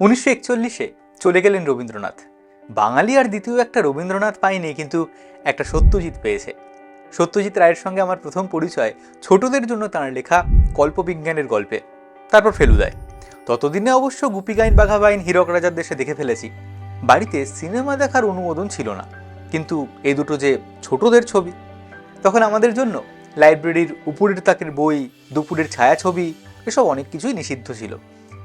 উনিশশো একচল্লিশে চলে গেলেন রবীন্দ্রনাথ। বাঙালি আর দ্বিতীয় একটা রবীন্দ্রনাথ পায়নি কিন্তু একটা সত্যজিৎ পেয়েছে। সত্যজিৎ রায়ের সঙ্গে আমার প্রথম পরিচয় ছোটদের জন্য তাঁর লেখা কল্পবিজ্ঞানের গল্পে। তারপর ফেলুদায়। ততদিনে অবশ্য গুপিগাইন বাঘাবাইন হীরক রাজার দেশে দেখে ফেলেছি। বাড়িতে সিনেমা দেখার অনুমোদন ছিল না। কিন্তু এই দুটো যে ছোটদের ছবি, তখন আমাদের জন্য লাইব্রেরির উপরের তাকের বই, দুপুরের ছায়াছবি, এসব অনেক কিছুই নিষিদ্ধ ছিল।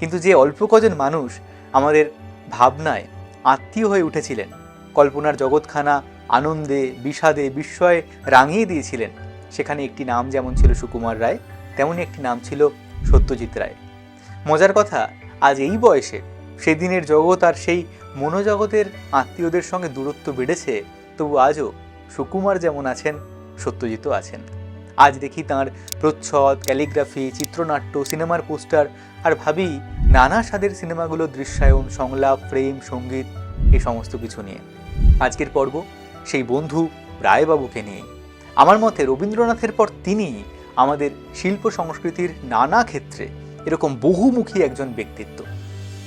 কিন্তু যে অল্প কজন মানুষ আমাদের ভাবনায় আত্মীয় হয়ে উঠেছিলেন, কল্পনার জগৎখানা আনন্দে, বিষাদে, বিস্ময়ে রাঙিয়ে দিয়েছিলেন, সেখানে একটি নাম যেমন ছিল সুকুমার রায় তেমনই একটি নাম ছিল সত্যজিৎ রায়। মজার কথা, আজ এই বয়সে সেদিনের জগৎ আর সেই মনোজগতের আত্মীয়দের সঙ্গে দূরত্ব বেড়েছে, তবু আজও সুকুমার যেমন আছেন, সত্যজিৎও আছেন। আজ দেখি তাঁর প্রচ্ছদ, ক্যালিগ্রাফি, চিত্রনাট্য, সিনেমার পোস্টার, আর ভাবি নানা স্বাদের সিনেমাগুলো, দৃশ্যায়ন, সংলাপ, প্রেম, সংগীত এই সমস্ত কিছু নিয়ে। আজকের পর্ব সেই বন্ধু রায়বাবুকে নিয়ে আমার মতে রবীন্দ্রনাথের পর তিনি আমাদের শিল্প সংস্কৃতির নানা ক্ষেত্রে এরকম বহুমুখী একজন ব্যক্তিত্ব।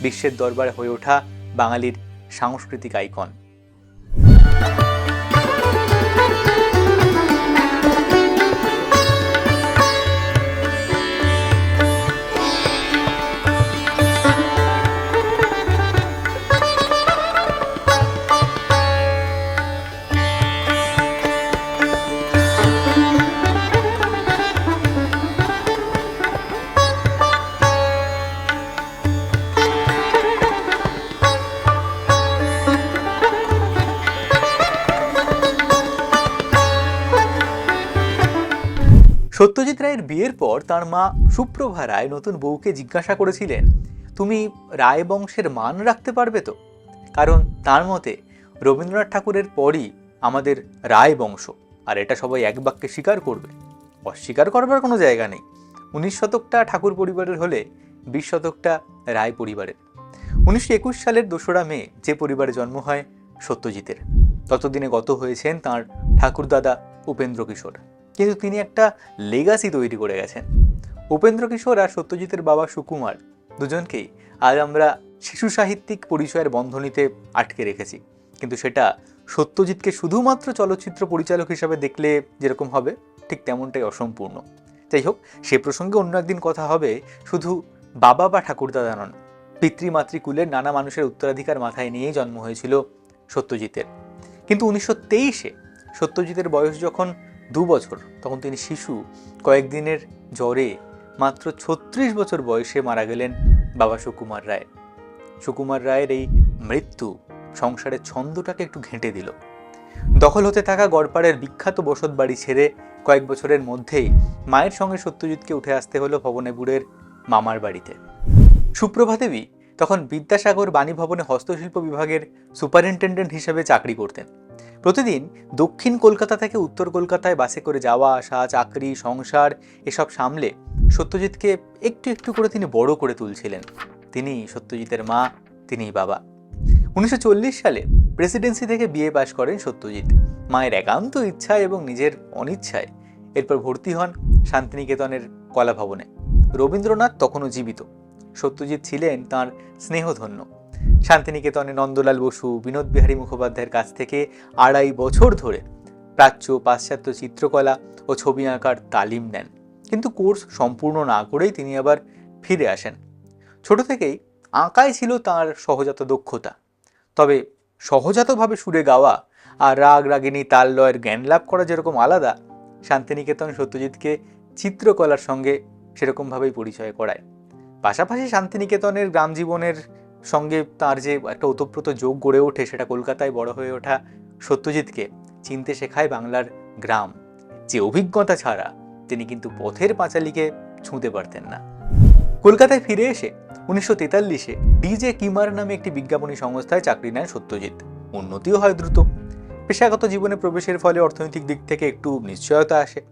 বিশ্বের দরবারে হয়ে ওঠা বাঙালির সাংস্কৃতিক আইকন। সত্যজিৎ রায়ের বিয়ের পর তার মা সুপ্রভা রায় নতুন বউকে জিজ্ঞাসা করেছিলেন, তুমি রায় বংশের মান রাখতে পারবে তো? কারণ তার মতে, রবীন্দ্রনাথ ঠাকুরের পরই আমাদের রায় বংশ আর এটা সবাই এক বাক্যে স্বীকার করবে। অস্বীকার করবার কোনো জায়গা নেই। উনিশ শতকটা ঠাকুর পরিবারের হলে বিশ শতকটা রায় পরিবারের। উনিশশো একুশ সালের দোসরা মে যে পরিবারে জন্ম হয় সত্যজিতের। ততদিনে গত হয়েছেন তাঁর ঠাকুরদাদা উপেন্দ্র কিশোর কিন্তু তিনি একটা লেগাসি তৈরি করে গেছেন। উপেন্দ্র কিশোর আর সত্যজিতের বাবা সুকুমার দুজনকেই আজ আমরা শিশু সাহিত্যিক পরিচয়ের বন্ধনীতে আটকে রেখেছি। কিন্তু সেটা সত্যজিৎকে শুধুমাত্র চলচ্চিত্র পরিচালক হিসাবে দেখলে যেরকম হবে, ঠিক তেমনটাই অসম্পূর্ণ। যাই হোক, সে প্রসঙ্গে অন্য একদিন কথা হবে, শুধু বাবা বা ঠাকুরদাদা নন, পিতৃমাতৃকুলের নানা মানুষের উত্তরাধিকার মাথায় নিয়েই জন্ম হয়েছিল সত্যজিতের। কিন্তু উনিশশো তেইশে সত্যজিতের বয়স যখন দু বছর, তখন তিনি শিশু, কয়েকদিনের জ্বরে মাত্র ছত্রিশ বছর বয়সে মারা গেলেন বাবা সুকুমার রায়। সুকুমার রায়ের এই মৃত্যু সংসারের ছন্দটাকে একটু ঘেঁটে দিল। দখল হতে থাকা গড়পাড়ের বিখ্যাত বসত বাড়ি ছেড়ে কয়েক বছরের মধ্যেই মায়ের সঙ্গে সত্যজিৎকে উঠে আসতে হলো ভবনেপুরের মামার বাড়িতে। সুপ্রভা দেবী তখন বিদ্যাসাগর বাণী ভবনে হস্তশিল্প বিভাগের সুপারিনটেন্ডেন্ট হিসেবে চাকরি করতেন। প্রতিদিন দক্ষিণ কলকাতা থেকে উত্তর কলকাতায় বাসে করে যাওয়া, আসা, চাকরি, সংসার এসব সামলে সত্যজিৎকে একটু একটু করে তিনি বড় করে তুলছিলেন। তিনি সত্যজিতের মা, তিনিই বাবা। উনিশশো চল্লিশ সালে প্রেসিডেন্সি থেকে বিএ পাশ করেন সত্যজিৎ। মায়ের একান্ত ইচ্ছা এবং নিজের অনিচ্ছায় এরপর ভর্তি হন শান্তিনিকেতনের কলাভবনে। রবীন্দ্রনাথ তখনও জীবিত। সত্যজিৎ ছিলেন তার স্নেহধন্য। শান্তিনিকেতনে নন্দলাল বসু, বিনোদ বিহারী মুখোপাধ্যায়ের কাছ থেকে আড়াই বছর ধরে প্রাচ্য পাশ্চাত্য চিত্রকলা ও ছবি আঁকার তালিম নেন। কিন্তু কোর্স সম্পূর্ণ না করেই তিনি আবার ফিরে আসেন। ছোট থেকেই আঁকাই ছিল তার সহজাত দক্ষতা। তবে সহজাতভাবে সুরে গাওয়া আর রাগ রাগিনী তাল লয়ের জ্ঞান লাভ করা যেরকম আলাদা, শান্তিনিকেতন সত্যজিৎকে চিত্রকলার সঙ্গে সেরকমভাবেই পরিচয় করায়। পাশাপাশি শান্তিনিকেতনের গ্রাম জীবনের সঙ্গে তার যে একটা ওতপ্রোত যোগ গড়ে ওঠে সেটা কলকাতায় বড় হয়ে ওঠা সত্যজিৎকে চিনতে শেখায় বাংলার গ্রাম। যে অভিজ্ঞতা ছাড়া তিনি কিন্তু পথের পাঁচালিকে ছুঁতে পারতেন না। কলকাতায় ফিরে এসে উনিশশো তেতাল্লিশে ডিজে কিমার নামে একটি বিজ্ঞাপনী সংস্থায় চাকরি নেন সত্যজিৎ। উন্নতিও হয় দ্রুত। পেশাগত জীবনে প্রবেশের ফলে অর্থনৈতিক দিক থেকে একটু নিশ্চয়তা আসে।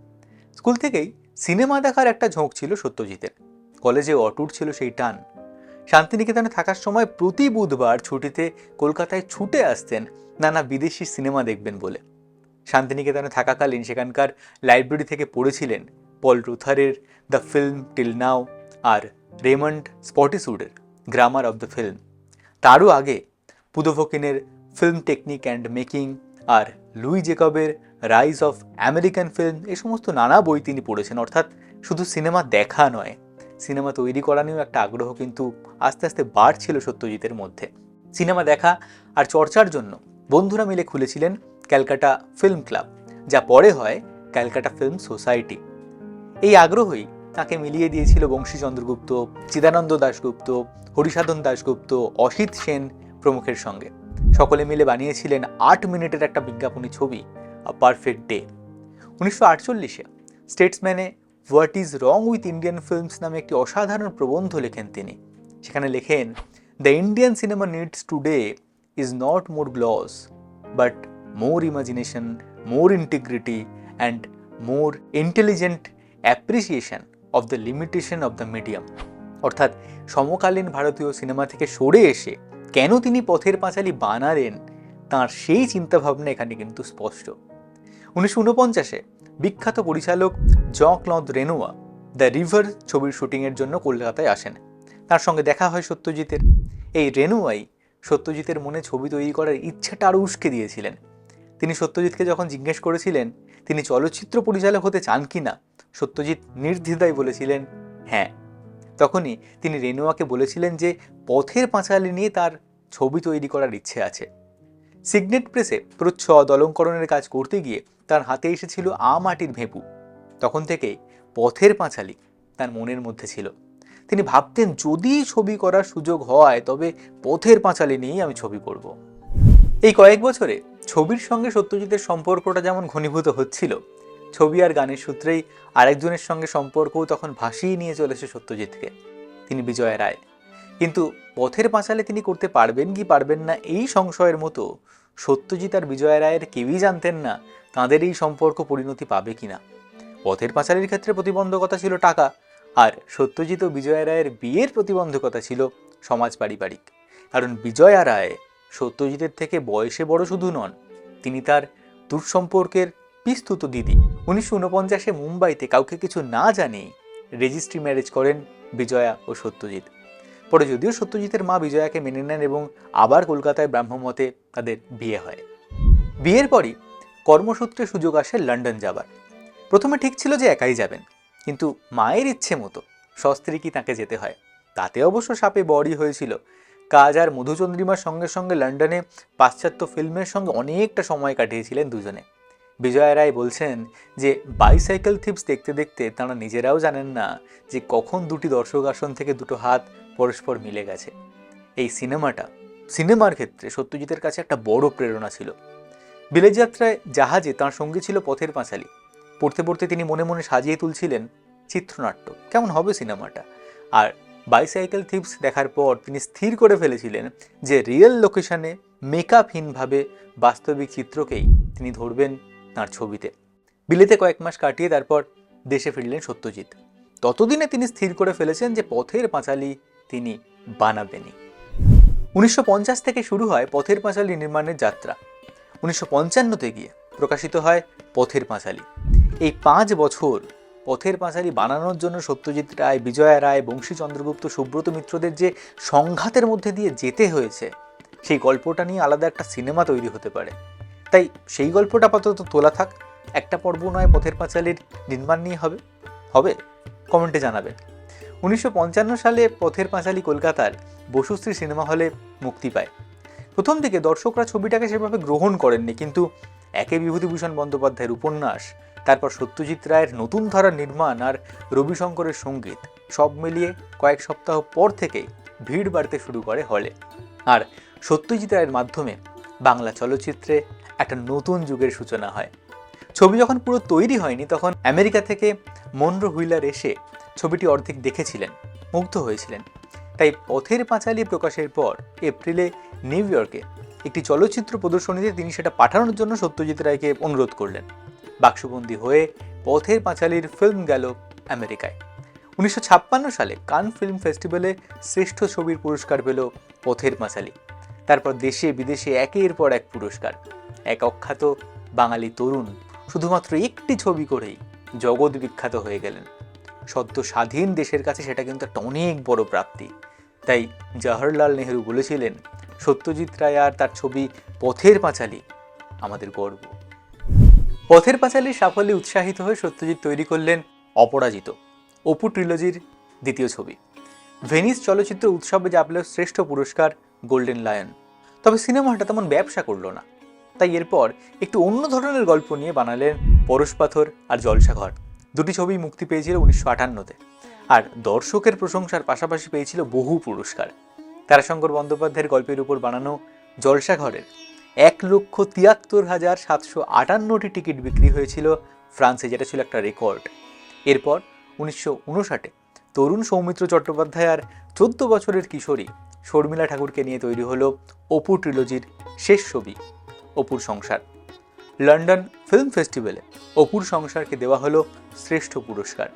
স্কুল থেকেই সিনেমা দেখার একটা ঝোঁক ছিল সত্যজিতের। কলেজে অটুট ছিল সেই টান। শান্তিনিকেতনে থাকার সময় প্রতি বুধবার ছুটিতে কলকাতায় ছুটে আসতেন নানা বিদেশি সিনেমা দেখবেন বলে। শান্তিনিকেতনে থাকাকালীন সেখানকার লাইব্রেরি থেকে পড়েছিলেন পল রুথারের দ্য ফিল্ম টিল নাও আর রেমন্ড স্পটিসুডের গ্রামার অব দ্য ফিল্ম। তারও আগে পুদোভকিনের ফিল্ম টেকনিক অ্যান্ড মেকিং আর লুই জেকবের রাইজ অফ আমেরিকান ফিল্ম এ সমস্ত নানা বই তিনি পড়েছেন। অর্থাৎ শুধু সিনেমা দেখা নয় সিনেমা তৈরি করা নিয়েও একটা আগ্রহ কিন্তু আস্তে আস্তে বাড়ছিল সত্যজিতের মধ্যে। সিনেমা দেখা আর চর্চার জন্য বন্ধুরা মিলে খুলেছিলেন ক্যালকাটা ফিল্ম ক্লাব, যা পরে হয় ক্যালকাটা ফিল্ম সোসাইটি। এই আগ্রহই তাকে মিলিয়ে দিয়েছিল বংশী চন্দ্রগুপ্ত, চিদানন্দ দাশগুপ্ত, হরিসাধন দাশগুপ্ত, অসিত সেন প্রমুখের সঙ্গে। সকলে মিলে বানিয়েছিলেন আট মিনিটের একটা বিজ্ঞাপনী ছবি আ পারফেক্ট ডে উনিশশো আটচল্লিশে স্টেটসম্যানে what is wrong with Indian films নামে একটি অসাধারণ প্রবন্ধ লেখেন তিনি। সেখানে লেখেন the Indian cinema needs today is not more gloss but more imagination more integrity and more intelligent appreciation of the limitation of the medium অর্থাৎ, সমকালীন ভারতীয় সিনেমা থেকে সরে এসে কেন তিনি পথের পাঁচালী বানালেন, তাঁর সেই চিন্তাভাবনা এখানে কিন্তু স্পষ্ট। উনিশশো উনপঞ্চাশে বিখ্যাত পরিচালক জ ক্লদ রেনোয়া দ্য রিভার ছবির শুটিংয়ের জন্য কলকাতায় আসেন। তার সঙ্গে দেখা হয় সত্যজিতের। এই রেনোয়াই সত্যজিতের মনে ছবি তৈরি করার ইচ্ছাটা আরও উস্কে দিয়েছিলেন। তিনি সত্যজিৎকে যখন জিজ্ঞেস করেছিলেন, তিনি চলচ্চিত্র পরিচালক হতে চান কি না, সত্যজিৎ নির্দ্বিধায় বলেছিলেন হ্যাঁ। তখনই তিনি রেনোয়াকে বলেছিলেন যে, পথের পাঁচালী নিয়ে তার ছবি তৈরি করার ইচ্ছে আছে। সিগনেট প্রেসে প্রচ্ছদ অলঙ্করণের কাজ করতে গিয়ে তার হাতে এসেছিল আ মাটির ভেপু। তখন থেকে পথের পাঁচালী তার মনের মধ্যে ছিল। তিনি ভাবতেন, যদি ছবি করার সুযোগ হয়, তবে পথের পাঁচালী নিয়েই আমি ছবি করব। এই কয়েক বছরে ছবির সঙ্গে সত্যজিতের সম্পর্কটা যেমন ঘনীভূত হচ্ছিল, ছবি আর গানের সূত্রেই আরেকজনের সঙ্গে সম্পর্কও তখন ভাসিয়ে নিয়ে চলেছে সত্যজিৎকে, তিনি বিজয় রায়। কিন্তু পথের পাঁচালে তিনি করতে পারবেন কি পারবেন না, এই সংশয়ের মতো সত্যজিৎ আর বিজয় রায়ের কেউই জানতেন না তাঁদের এই সম্পর্ক পরিণতি পাবে কিনা? পথের পাঁচালির ক্ষেত্রে প্রতিবন্ধকতা ছিল টাকা, আর সত্যজিৎ ও বিজয়া রায়ের বিয়ের প্রতিবন্ধকতা ছিল সমাজ পারিবারিক। কারণ বিজয়া রায় সত্যজিতের থেকে বয়সে বড় শুধু নন, তিনি তার দূরসম্পর্কের পিস্তুত দিদি। উনিশশো উনপঞ্চাশে মুম্বাইতে কাউকে কিছু না জানিয়ে রেজিস্ট্রি ম্যারেজ করেন বিজয়া ও সত্যজিৎ। পরে যদিও সত্যজিতের মা বিজয়াকে মেনে নেন এবং আবার কলকাতায় ব্রাহ্মমতে তাদের বিয়ে হয়। বিয়ের পরই কর্মসূত্রে সুযোগ আসে লন্ডন যাবার। প্রথমে ঠিক ছিল যে একাই যাবেন, কিন্তু মায়ের ইচ্ছে মতো সস্ত্রীকই তাকে যেতে হয়। তাতে অবশ্য সাপে বড়ই হয়েছিল। কাজ আর মধুচন্দ্রিমার সঙ্গে সঙ্গে লন্ডনে পাশ্চাত্য ফিল্মের সঙ্গে অনেকটা সময় কাটিয়েছিলেন দুজনে। বিজয় রায় বলছেন যে, বাইসাইকেল থিপস দেখতে দেখতে তারা নিজেরাও জানেন না যে কখন দুটি দর্শক আসন থেকে দুটো হাত পরস্পর মিলে গেছে। এই সিনেমাটা, সিনেমার ক্ষেত্রে সত্যজিতের কাছে একটা বড় প্রেরণা ছিল। বিলেত যাত্রায় জাহাজে তাঁর সঙ্গে ছিল পথের পাঁচালী। পড়তে পড়তে তিনি মনে মনে সাজিয়ে তুলছিলেন চিত্রনাট্য। কেমন হবে সিনেমাটা? আর বাইসাইকেল থিপস দেখার পর তিনি স্থির করে ফেলেছিলেন যে রিয়েল লোকেশনে মেকআপহীনভাবে বাস্তবিক চিত্রকেই তিনি ধরবেন তাঁর ছবিতে। বিলেতে কয়েক মাস কাটিয়ে তারপর দেশে ফিরলেন সত্যজিৎ। ততদিনে তিনি স্থির করে ফেলেছেন যে পথের পাঁচালী তিনি বানাবেনই। উনিশশো পঞ্চাশ থেকে শুরু হয় পথের পাঁচালী নির্মাণের যাত্রা। উনিশশো পঞ্চান্নতে গিয়ে প্রকাশিত হয় পথের পাঁচালী। এই পাঁচ বছর পথের পাঁচালী বানানোর জন্য সত্যজিৎ রায়, বিজয়া রায় বংশী চন্দ্রগুপ্ত সুব্রত মিত্রদের যে সংঘাতের মধ্যে দিয়ে যেতে হয়েছে, সেই গল্পটা নিয়ে আলাদা একটা সিনেমা তৈরি হতে পারে। তাই সেই গল্পটা আপাতত তোলা থাক। একটা পর্ব নয়, পথের পাঁচালীর নির্মাণ নিয়ে হবে। হবে? কমেন্টে জানাবেন। উনিশশো পঞ্চান্ন সালে পথের পাঁচালী কলকাতার বসুশ্রী সিনেমা হলে মুক্তি পায়। প্রথম দিকে দর্শকরা ছবিটাকে সেভাবে গ্রহণ করেননি, কিন্তু একে বিভূতিভূষণ বন্দ্যোপাধ্যায়ের উপন্যাস, তারপর সত্যজিৎ রায়ের নতুন ধারার নির্মাণ আর রবিশঙ্করের সংগীত সব মিলিয়ে কয়েক সপ্তাহ পর থেকে ভিড় বাড়তে শুরু করে হলে। আর সত্যজিৎ রায়ের মাধ্যমে বাংলা চলচ্চিত্রে একটা নতুন যুগের সূচনা হয়। ছবি যখন পুরো তৈরি হয়নি, তখন আমেরিকা থেকে মনরো হুইলার এসে ছবিটি অর্ধেক দেখেছিলেন, মুগ্ধ হয়েছিলেন। তাই পথের পাঁচালী প্রকাশের পর এপ্রিলে নিউ ইয়র্কে একটি চলচ্চিত্র প্রদর্শনীতে তিনি সেটা পাঠানোর জন্য সত্যজিৎ রায়কে অনুরোধ করলেন। বাক্সবন্দি হয়ে পথের পাঁচালীর ফিল্ম গেল আমেরিকায়। উনিশশো ছাপ্পান্ন সালে কান ফিল্ম ফেস্টিভ্যালে শ্রেষ্ঠ ছবির পুরস্কার পেল পথের পাঁচালী। তারপর দেশে বিদেশে একের পর এক পুরস্কার। এক অখ্যাত বাঙালি তরুণ শুধুমাত্র একটি ছবি করেই জগৎ বিখ্যাত হয়ে গেলেন। সদ্য স্বাধীন দেশের কাছে সেটা কিন্তু একটা অনেক বড় প্রাপ্তি। তাই জওহরলাল নেহেরু বলেছিলেন, সত্যজিৎ রায় আর তার ছবি পথের পাঁচালী আমাদের গর্ব। পথের পাঁচালীর সাফল্যে উৎসাহিত হয়ে সত্যজিৎ তৈরি করলেন অপরাজিত অপু ট্রিলজির দ্বিতীয় ছবি। ভেনিস চলচ্চিত্র উৎসবে যা পেল শ্রেষ্ঠ পুরস্কার গোল্ডেন লায়ন। তবে সিনেমাটা তেমন ব্যবসা করল না। তাই এরপর একটু অন্য ধরনের গল্প নিয়ে বানালেন পরশ পাথর আর জলসাঘর। দুটি ছবি মুক্তি পেয়েছিল উনিশশো আটান্নতে। আর দর্শকের প্রশংসার পাশাপাশি পেয়েছিল বহু পুরস্কার। তারাশঙ্কর বন্দ্যোপাধ্যায়ের গল্পের উপর বানানো জলসাঘরের এক লক্ষ তিয়াত্তর হাজার সাতশো আটান্নটি টিকিট বিক্রি হয়েছিল ফ্রান্সে, যেটা ছিল একটা রেকর্ড। এরপর উনিশশো উনষাটে তরুণ সৌমিত্র চট্টোপাধ্যায় আর চোদ্দ বছরের কিশোরী শর্মিলা ঠাকুরকে নিয়ে তৈরি হলো অপু ট্রিলজির শেষ ছবি, অপুর সংসার। লন্ডন ফিল্ম ফেস্টিভ্যালে অপুর সংসারকে দেওয়া হলো শ্রেষ্ঠ পুরস্কার।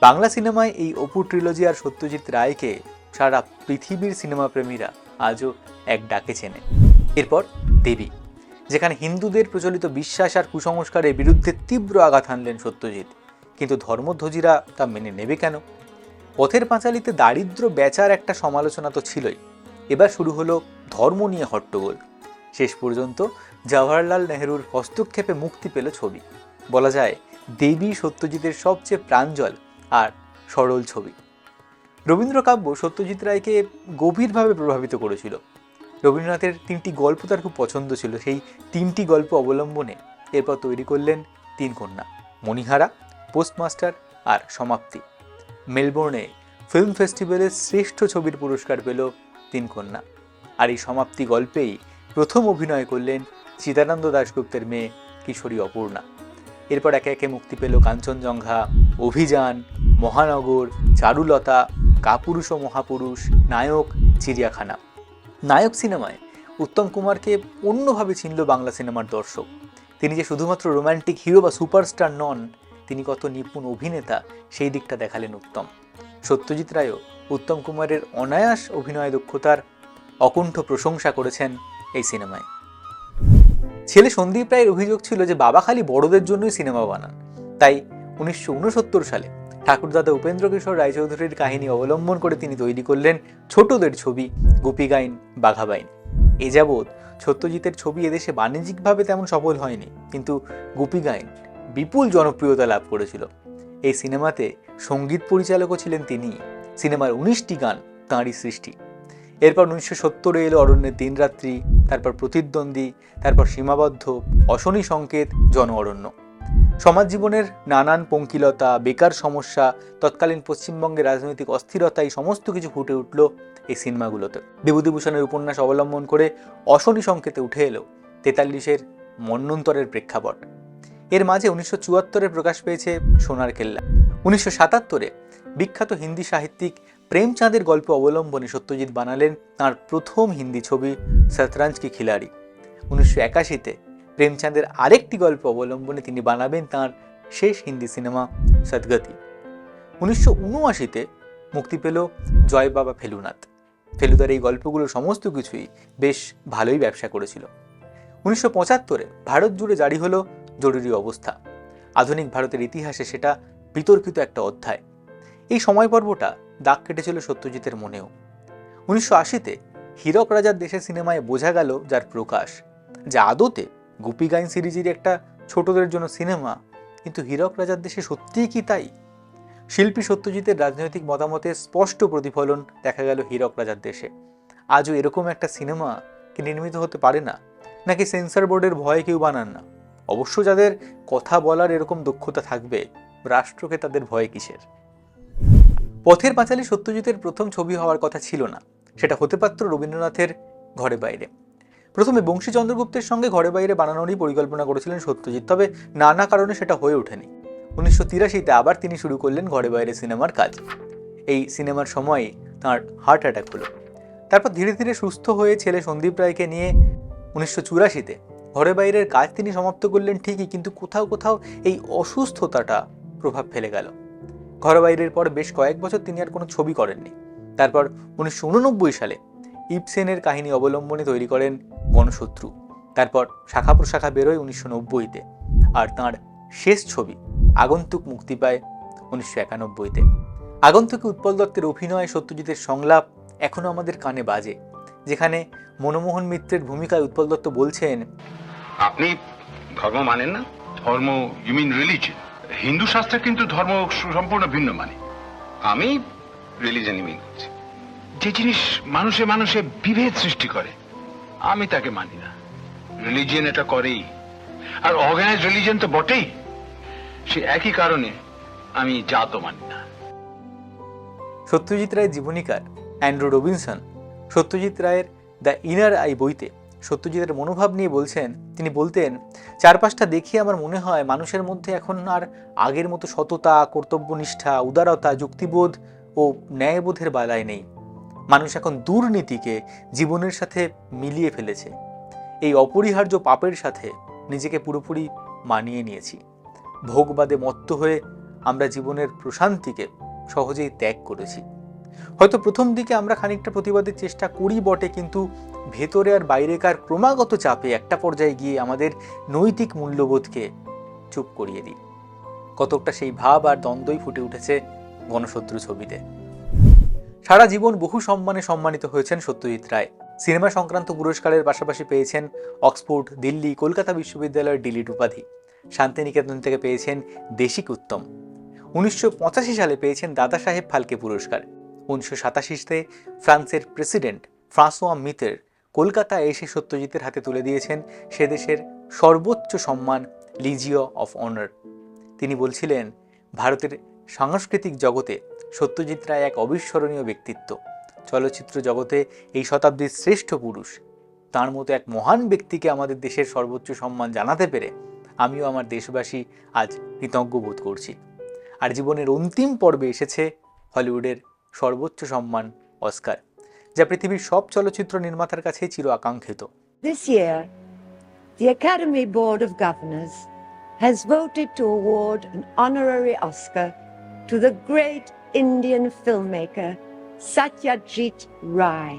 বাংলা সিনেমায় এই অপু ট্রিলজি আর সত্যজিৎ রায়কে সারা পৃথিবীর সিনেমা প্রেমীরা আজও এক ডাকে চেনে। এরপর দেবী, যেখানে হিন্দুদের প্রচলিত বিশ্বাস আর কুসংস্কারের বিরুদ্ধে তীব্র আঘাত হানলেন সত্যজিৎ। কিন্তু ধর্মধ্বজিরা তা মেনে নেবে কেন? পথের পাঁচালিতে দারিদ্র বেচার একটা সমালোচনা তো ছিলই। এবার শুরু হলো ধর্ম নিয়ে হট্টগোল। শেষ পর্যন্ত জওয়াহরলাল নেহরুর হস্তক্ষেপে মুক্তি পেল ছবি। বলা যায়, দেবী সত্যজিতের সবচেয়ে প্রাঞ্জল আর সরল ছবি। রবীন্দ্র কাব্য সত্যজিৎ রায়কে গভীরভাবে প্রভাবিত করেছিল। রবীন্দ্রনাথের তিনটি গল্প তার খুব পছন্দ ছিল, সেই তিনটি গল্প অবলম্বনে এরপর তৈরি করলেন তিন কন্যা, মণিহারা, পোস্টমাস্টার আর সমাপ্তি। মেলবোর্নে ফিল্ম ফেস্টিভ্যালের শ্রেষ্ঠ ছবির পুরস্কার পেল তিন কন্যা। আর এই সমাপ্তি গল্পেই প্রথম অভিনয় করলেন চিদানন্দ দাশগুপ্তের মেয়ে কিশোরী অপূর্ণা। এরপর একে একে মুক্তি পেল কাঞ্চনজঙ্ঘা, অভিযান, মহানগর, চারুলতা, কাপুরুষ ও মহাপুরুষ, নায়ক, চিড়িয়াখানা। নায়ক সিনেমায় উত্তম কুমারকে অন্যভাবে চিনল বাংলা সিনেমার দর্শক। তিনি যে শুধুমাত্র রোমান্টিক হিরো বা সুপারস্টার নন, তিনি কত নিপুণ অভিনেতা, সেই দিকটা দেখালেন উত্তম। সত্যজিৎ রায়ও উত্তম কুমারের অনায়াস অভিনয় দক্ষতার অকুণ্ঠ প্রশংসা করেছেন এই সিনেমায়। ছেলে সন্দীপ রায়ের অভিযোগ ছিল যে বাবা খালি বড়দের জন্যই সিনেমা বানান। তাই উনিশশো উনসত্তর সালে ঠাকুরদাদা উপেন্দ্র কিশোর রায়চৌধুরীর কাহিনী অবলম্বন করে তিনি তৈরি করলেন ছোটদের ছবি গোপীগাইন বাঘাবাইন এ যাবৎ সত্যজিতের ছবি এদেশে বাণিজ্যিকভাবে তেমন সফল হয়নি, কিন্তু গুপি গোপীগাইন বিপুল জনপ্রিয়তা লাভ করেছিল। এই সিনেমাতে সংগীত পরিচালকও ছিলেন তিনি। সিনেমার উনিশটি গান তাঁরই সৃষ্টি। এরপর উনিশশো সত্তরে এলো অরণ্যের দিনরাত্রি তারপর প্রতিদ্বন্দ্বী, তারপর সীমাবদ্ধ, অশনি সংকেত জন অরণ্য সমাজ জীবনের নানান পঙ্কিলতা, বেকার সমস্যা, তৎকালীন পশ্চিমবঙ্গের রাজনৈতিক অস্থিরতা, এই সমস্ত কিছু ফুটে উঠল এই সিনেমাগুলোতে। বিভূতিভূষণের উপন্যাস অবলম্বন করে অশনি সংকেতে উঠে এলো তেতাল্লিশের মন্বন্তরের প্রেক্ষাপট। এর মাঝে উনিশশো চুয়াত্তরে প্রকাশ পেয়েছে সোনার কেল্লা। উনিশশো সাতাত্তরে বিখ্যাত হিন্দি সাহিত্যিক প্রেমচাঁদের গল্প অবলম্বনে সত্যজিৎ বানালেন তাঁর প্রথম হিন্দি ছবি শতরঞ্জ কি খিলাড়ি। উনিশশো একাশিতে প্রেমচাঁদের আরেকটি গল্প অবলম্বনে তিনি বানাবেন তাঁর শেষ হিন্দি সিনেমা সদগতি। উনিশশো উনআশিতে মুক্তি পেল জয় বাবা ফেলুনাথ। ফেলুদার এই গল্পগুলো সমস্ত কিছুই বেশ ভালোই ব্যবসা করেছিল। উনিশশো পঁচাত্তরে ভারত জুড়ে জারি হলো জরুরি অবস্থা। আধুনিক ভারতের ইতিহাসে সেটা বিতর্কিত একটা অধ্যায়। এই সময় পর্বটা দাগ কেটেছিল সত্যজিতের মনেও। উনিশশো আশিতে হীরক রাজার দেশের সিনেমায় বোঝা গেল যার প্রকাশ। যা আদতে গুপি গাইন সিরিজের একটা ছোটদের জন্য সিনেমা, কিন্তু হীরক রাজার দেশে সত্যিই কি তাই? শিল্পী সত্যজিতের রাজনৈতিক মতামতের স্পষ্ট প্রতিফলন দেখা গেল হীরক রাজার দেশে। আজও এরকম একটা সিনেমা কি নির্মিত হতে পারে না, নাকি সেন্সর বোর্ডের ভয়ে কেউ বানান না? অবশ্য যাদের কথা বলার এরকম দক্ষতা থাকবে, রাষ্ট্রকে তাদের ভয় কিসের? পথের পাঁচালী সত্যজিতের প্রথম ছবি হওয়ার কথা ছিল না। সেটা হতে পারত রবীন্দ্রনাথের ঘরে বাইরে। প্রথমে বংশী চন্দ্রগুপ্তের সঙ্গে ঘরে বাইরে বানানোরই পরিকল্পনা করেছিলেন সত্যজিৎ, তবে নানা কারণে সেটা হয়ে ওঠেনি। উনিশশো তিরাশিতে আবার তিনি শুরু করলেন ঘরে বাইরে সিনেমার কাজ। এই সিনেমার সময়ে তাঁর হার্ট অ্যাটাক হলো। তারপর ধীরে ধীরে সুস্থ হয়ে ছেলে সন্দীপ রায়কে নিয়ে উনিশশো চুরাশিতে ঘরে বাইরের কাজ তিনি সমাপ্ত করলেন ঠিকই, কিন্তু কোথাও কোথাও এই অসুস্থতাটা প্রভাব ফেলে গেল। ঘর বাইরের পর বেশ কয়েক বছর তিনি আর কোনো ছবি করেননি। তারপর উনিশশো সালে ইপসেনের কাহিনী অবলম্বনে তৈরি করেন গণশত্রু তারপর শাখা প্রশাখা বেরোয় উনিশশো নব্বইতে আর তাঁর শেষ ছবি আগন্তুক মুক্তি পায় উনিশশো একানব্বইতে আগন্তুকে উৎপল দত্তের অভিনয়, সত্যজিতের সংলাপ এখনও আমাদের কানে বাজে, যেখানে মনমোহন মিত্রের ভূমিকায় উৎপল দত্ত বলছেন, আপনি ধর্ম মানেন না? ধর্ম ইউ মিন রিলিজন হিন্দু শাস্ত্রে কিন্তু ধর্ম সম্পূর্ণ ভিন্ন মানে। আমি রিলিজনই মিন করছি। যে জিনিস মানুষে মানুষে বিভেদ সৃষ্টি করে আমি তাকে মানি না। রিলিজিয়ন এটা করেই। আর অর্গানাইজ রিলিজন তো বটেই। সে একই কারণে আমি জাতও মানি না। সত্যজিৎ রায়ের জীবনীকার অ্যান্ড্রু রবিনসন সত্যজিৎ রায়ের দ্য ইনার আই বইতে সত্যজিতের মনোভাব নিয়ে বলছেন, তিনি বলতেন, চারপাশটা দেখিয়ে আমার মনে হয় মানুষের মধ্যে এখন আর আগের মতো সততা, কর্তব্যনিষ্ঠা, উদারতা, যুক্তিবোধ ও ন্যায়বোধের বালায় নেই। মানুষ এখন দুর্নীতিকে জীবনের সাথে মিলিয়ে ফেলেছে। এই অপরিহার্য পাপের সাথে নিজেকে পুরোপুরি মানিয়ে নিয়েছি। ভোগবাদে মত্ত হয়ে আমরা জীবনের প্রশান্তিকে সহজেই ত্যাগ করেছি। হয়তো প্রথম দিকে আমরা খানিকটা প্রতিবাদের চেষ্টা করি বটে, কিন্তু ভেতরে আর বাইরেকার ক্রমাগত চাপে একটা পর্যায়ে গিয়ে আমাদের নৈতিক মূল্যবোধকে চুপ করিয়ে দিই। কতকটা সেই ভাব আর দ্বন্দ্বই ফুটে উঠেছে গণশত্রু ছবিতে। সারা জীবন বহু সম্মানে সম্মানিত হয়েছেন সত্যজিৎ রায়। সিনেমা সংক্রান্ত পুরস্কারের পাশাপাশি পেয়েছেন অক্সফোর্ড, দিল্লি, কলকাতা বিশ্ববিদ্যালয়ের ডিলিট উপাধি। শান্তিনিকেতন থেকে পেয়েছেন দেশিক উত্তম। উনিশশো পঁচাশি সালে পেয়েছেন দাদা সাহেব ফালকে পুরস্কার। উনিশশো ফ্রান্সের প্রেসিডেন্ট ফ্রাঁসোয়া মিতের কলকাতায় এসে সত্যজিতের হাতে তুলে দিয়েছেন সে দেশের সর্বোচ্চ সম্মান লিজিও অফ অনার তিনি বলছিলেন, ভারতের সাংস্কৃতিক জগতে সত্যজিৎ রায় এক অবিস্মরণীয় ব্যক্তিত্ব। চলচ্চিত্র জগতে এই শতাব্দীর শ্রেষ্ঠ পুরুষ। তার মতো এক মহান ব্যক্তিকে আমাদের দেশের সর্বোচ্চ সম্মান জানাতে পেরে আমিও আমার দেশবাসী আজ কৃতজ্ঞ বোধ করছি। আর জীবনের অন্তিম পর্বে এসেছে হলিউডের সর্বোচ্চ সম্মান অস্কার যা পৃথিবীর সব চলচ্চিত্র নির্মাতার কাছে চির আকাঙ্ক্ষিত। This year, the Academy Board of Governors has voted to award an honorary Oscar to the great Indian filmmaker Satyajit Ray.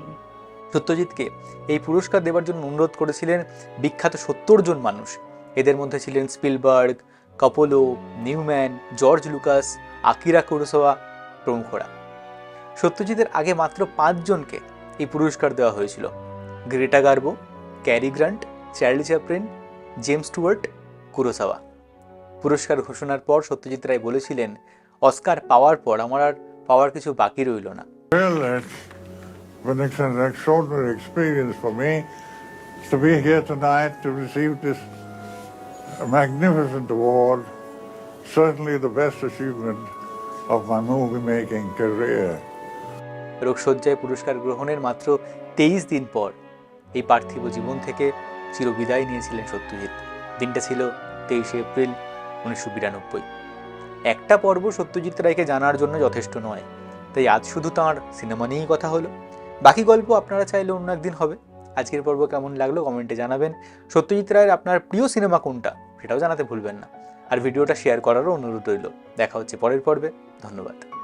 সত্যজিৎকে এই পুরস্কার দেওয়ার জন্য অনুরোধ করেছিলেন বিখ্যাত সত্তর জন মানুষ। এদের মধ্যে ছিলেন Spielberg Coppola Newman George Lucas Akira Kurosawa প্রমুখরা। সত্যজিতের আগে মাত্র পাঁচজনকে এই পুরস্কার দেওয়া হয়েছিল। Greta Garbo, Cary Grant Charlie Chaplin James Stewart Kurosawa. পুরস্কার ঘোষণার পর সত্যজিৎ রায় বলেছিলেন, অস্কার পাওয়ার পর আমার আর পাওয়ার কিছু বাকি রইল না। Of my movie-making career. রোগশয্যায় পুরস্কার গ্রহণের মাত্র তেইশ দিন পর এই পার্থিব জীবন থেকে চিরবিদায় নিয়েছিলেন সত্যজিৎ। দিনটা ছিল তেইশে এপ্রিল উনিশশো বিরানব্বই। একটা পর্ব সত্যজিৎ রায়কে জানার জন্য যথেষ্ট নয়, তাই আজ শুধু তাঁর সিনেমা নিয়েই কথা হলো। বাকি গল্প আপনারা চাইলে অন্য একদিন হবে। আজকের পর্ব কেমন লাগল কমেন্টে জানাবেন। সত্যজিৎ রায়ের আপনার প্রিয় সিনেমা কোনটা সেটাও জানাতে ভুলবেন না। আর ভিডিওটা শেয়ার করারও অনুরোধ রইল। দেখা হচ্ছে পরের পর্বে। ধন্যবাদ।